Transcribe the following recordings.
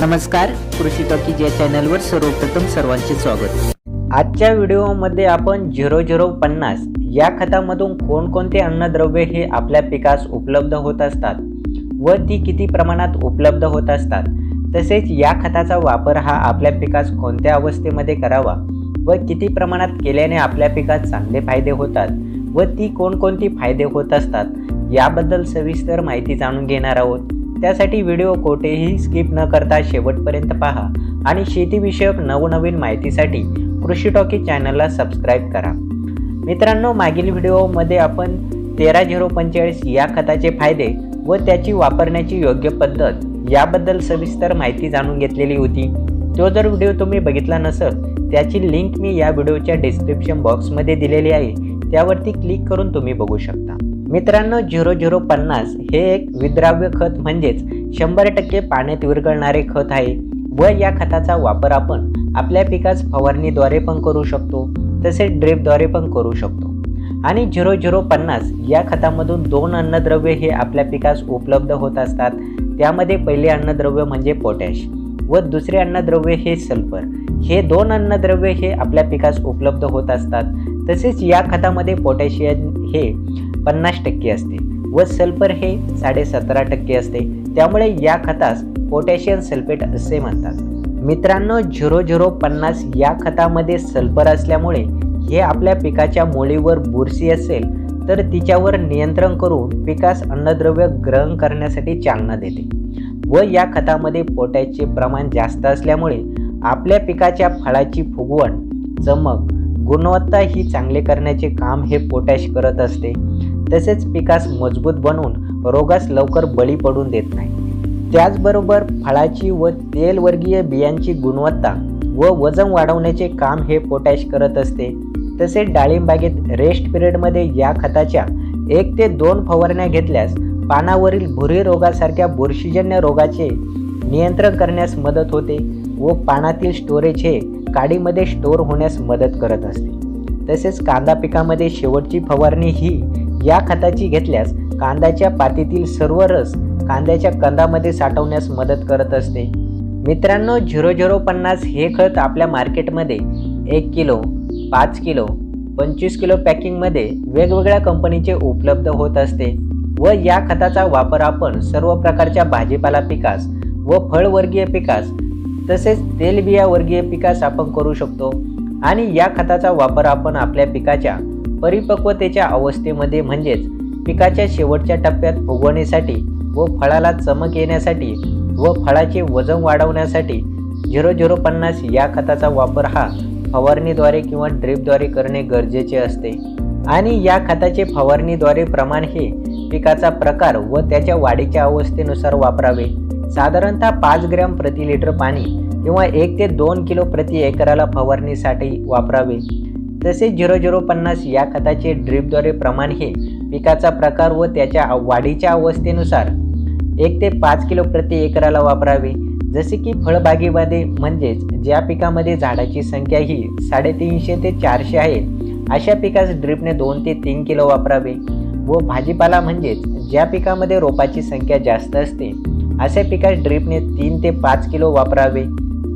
नमस्कार कृषी टॉकीज या चॅनलवर सर्वप्रथम सर्वांचे स्वागत. आजच्या व्हिडिओमध्ये आपण झिरो झिरो पन्नास या खतामधून कोणकोणते अन्नद्रव्ये हे आपल्या पिकास उपलब्ध होत असतात व ती किती प्रमाणात उपलब्ध होत असतात तसेच या खताचा वापर हा आपल्या पिकास कोणत्या अवस्थेमध्ये करावा व किती प्रमाणात केल्याने आपल्या पिकात चांगले फायदे होतात व ती कोणकोणती फायदे होत असतात याबद्दल सविस्तर माहिती जाणून घेणार आहोत. त्यासाठी व्हिडिओ कोठेही स्किप न करता शेवटपर्यंत पहा आणि शेतीविषयक नवनवीन माहितीसाठी कृषी टॉकी चॅनलला सबस्क्राईब करा. मित्रांनो मागील व्हिडिओमध्ये आपण तेरा झिरो पंचेचाळीस या खताचे फायदे व त्याची वापरण्याची योग्य पद्धत याबद्दल सविस्तर माहिती जाणून घेतलेली होती. तो जर व्हिडिओ तुम्ही बघितला नसेल त्याची लिंक मी या व्हिडिओच्या डिस्क्रिप्शन बॉक्समध्ये दिलेली आहे. त्यावरती क्लिक करून तुम्ही बघू शकता. मित्रांनो झिरो झिरो पन्नास हे एक विद्राव्य खत म्हणजेच शंभर टक्के पाण्यात विरघळणारे खत आहे. व या खताचा वापर आपण आपल्या पिकास फवारणीद्वारे पण करू शकतो तसेच ड्रिपद्वारे पण करू शकतो. आणि झिरो झिरो पन्नास या खतामधून दोन अन्नद्रव्ये हे आपल्या पिकास उपलब्ध होत असतात. त्यामध्ये पहिले अन्नद्रव्य म्हणजे पोटॅश व दुसरे अन्नद्रव्य हे सल्फर. हे दोन अन्नद्रव्ये हे आपल्या पिकास उपलब्ध होत असतात. तसेच या खतामध्ये पोटॅशियम हे पन्नास टक्के असते व सल्फर हे साडेसतरा टक्के असते. त्यामुळे या खतास पोटॅशियम सल्फेट असे म्हणतात. मित्रांनो झिरो झिरो पन्नास या खतामध्ये सल्फर असल्यामुळे हे आपल्या पिकाच्या मुळीवर बुरशी असेल तर तिच्यावर नियंत्रण करून पिकास अन्नद्रव्य ग्रहण करण्यासाठी चालना देते. व या खतामध्ये पोटॅशचे प्रमाण जास्त असल्यामुळे आपल्या पिकाच्या फळाची फुगवण चमक गुणवत्ता ही चांगले करण्याचे काम हे पोटॅश करत असते. तसेच पिकास मजबूत बनवून रोगास लवकर बळी पडून देत नाही. त्याचबरोबर फळाची व तेलवर्गीय बियांची गुणवत्ता व वजन वाढवण्याचे काम हे पोटॅश करत असते. तसेच डाळिंबागेत रेस्ट पिरियडमध्ये या खताच्या एक ते दोन फवारण्या घेतल्यास पानावरील भुरी रोगासारख्या बुरशीजन्य रोगाचे नियंत्रण करण्यास मदत होते व पानातील स्टोरेज हे काडीमध्ये स्टोअर होण्यास मदत करत असते. तसेच कांदा पिकामध्ये शेवटची फवारणी ही या खताची घेतल्यास कांद्याच्या पातीतील सर्व रस कांद्याच्या कंदामध्ये साठवण्यास मदत करत असते. मित्रांनो झिरो झिरो पन्नास हे खत आपल्या मार्केटमध्ये एक किलो पाच किलो पंचवीस किलो पॅकिंगमध्ये वेगवेगळ्या कंपनीचे उपलब्ध होत असते व या खताचा वापर आपण सर्व प्रकारच्या भाजीपाला पिकास व फळवर्गीय पिकास तसेच तेलबिया वर्गीय पिकास आपण करू शकतो आणि या खताचा वापर आपण आपल्या पिकाच्या परिपक्वतेच्या अवस्थेमध्ये म्हणजेच पिकाच्या शेवटच्या टप्प्यात फुगवण्यासाठी व फळाला चमक येण्यासाठी व फळाचे वजन वाढवण्यासाठी झिरो झिरो पन्नास या खताचा वापर हा फवारणीद्वारे किंवा ड्रिपद्वारे करणे गरजेचे असते. आणि या खताचे फवारणीद्वारे प्रमाण हे पिकाचा प्रकार व त्याच्या वाढीच्या अवस्थेनुसार वापरावे. साधारणतः पाच ग्रॅम प्रति लिटर पाणी किंवा एक ते दोन किलो प्रति एकराला फवारणीसाठी वापरावे. तसेच झिरो झिरो पन्नास या खताचे ड्रीपद्वारे प्रमाण हे पिकाचा प्रकार व त्याच्या वाढीच्या अवस्थेनुसार एक ते पाच किलो प्रति एकराला वापरावे. जसे की फळबागेमध्ये म्हणजेच ज्या पिकामध्ये झाडाची संख्या ही साडेतीनशे ते चारशे आहे अशा पिकास ड्रिपने दोन ते तीन किलो वापरावे. व भाजीपाला म्हणजेच ज्या पिकामध्ये रोपाची संख्या जास्त असते अशा पिकास ड्रिपने तीन ते पाच किलो वापरावे.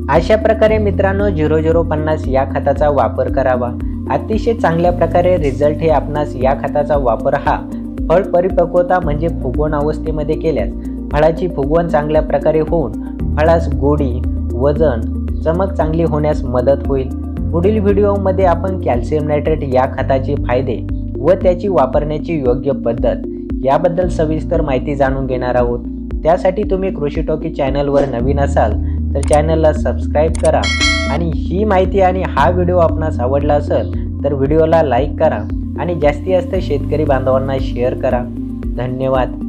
अशा प्रकारे मित्रांनो झिरो झिरो पन्नास या खताचा वापर करावा. अतिशय चांगल्या प्रकारे रिझल्ट हे आपणास या खताचा वापर हा फळ परिपक्वता म्हणजे फुगवण अवस्थेमध्ये केल्यास फळाची फुगवण चांगल्या प्रकारे होऊन फळास गोडी वजन चमक चांगली होण्यास मदत होईल. पुढील व्हिडिओमध्ये आपण कॅल्शियम नायट्रेट या खताचे फायदे व त्याची वापरण्याची योग्य पद्धत याबद्दल सविस्तर माहिती जाणून घेणार आहोत. त्यासाठी तुम्ही कृषी टॉकी चॅनलवर नवीन असाल तर चॅनलला सबस्क्राईब करा. आणि ही माहिती आणि हा व्हिडिओ आपणास आवडला असेल तर व्हिडिओला लाईक करा आणि जास्तीत जास्त शेतकरी बांधवांना शेअर करा. धन्यवाद.